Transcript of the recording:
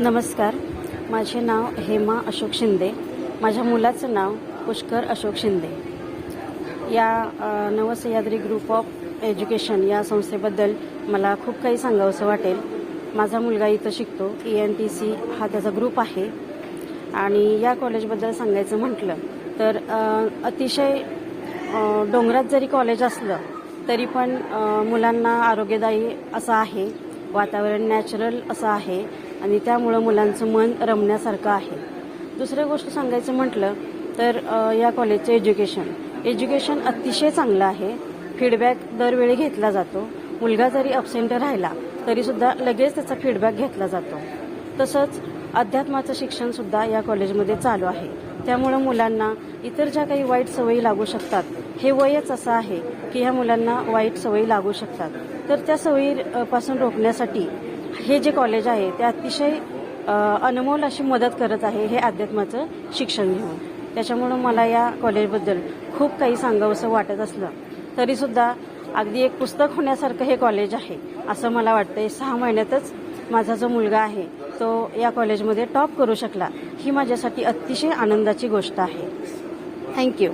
नमस्कार. माझे नाव हेमा अशोक शिंदे. माझ्या मुलाचं नाव पुष्कर अशोक शिंदे. या नवसह्याद्री ग्रुप ऑफ एज्युकेशन या संस्थेबद्दल मला खूप काही सांगावंसं वाटेल. माझा मुलगा इथं शिकतो. ई एन टी सी हा त्याचा ग्रुप आहे. आणि या कॉलेजबद्दल सांगायचं म्हटलं तर अतिशय डोंगरात जरी कॉलेज असलं तरी पण मुलांना आरोग्यदायी असं आहे. वातावरण नॅचरल असं आहे. आणि त्यामुळं मुलांचं मन रमण्यासारखं आहे. दुसरी गोष्ट सांगायचं म्हटलं तर या कॉलेजचं एज्युकेशन. एज्युकेशन अतिशय चांगलं आहे. फीडबॅक दरवेळी घेतला जातो. मुलगा जरी अपसेंट राहिला तरीसुद्धा लगेच त्याचा फीडबॅक घेतला जातो. तसंच अध्यात्माचं शिक्षणसुद्धा या कॉलेजमध्ये चालू आहे. त्यामुळं मुलांना इतर ज्या काही वाईट सवयी लागू शकतात हे वयच असं आहे की ह्या मुलांना वाईट सवयी लागू शकतात. तर त्या सवयीपासून रोखण्यासाठी हे जे कॉलेज आहे ते अतिशय अनमोल अशी मदत करत आहे हे अध्यात्माचं शिक्षण घेऊन. त्याच्यामुळं मला या कॉलेजबद्दल खूप काही सांगावंसं वाटत असलं. तरीसुद्धा अगदी एक पुस्तक होण्यासारखं हे कॉलेज आहे असं मला वाटतंय. सहा महिन्यातच माझा जो मुलगा आहे तो या कॉलेजमध्ये टॉप करू शकला. ही माझ्यासाठी अतिशय आनंदाची गोष्ट आहे. थँक्यू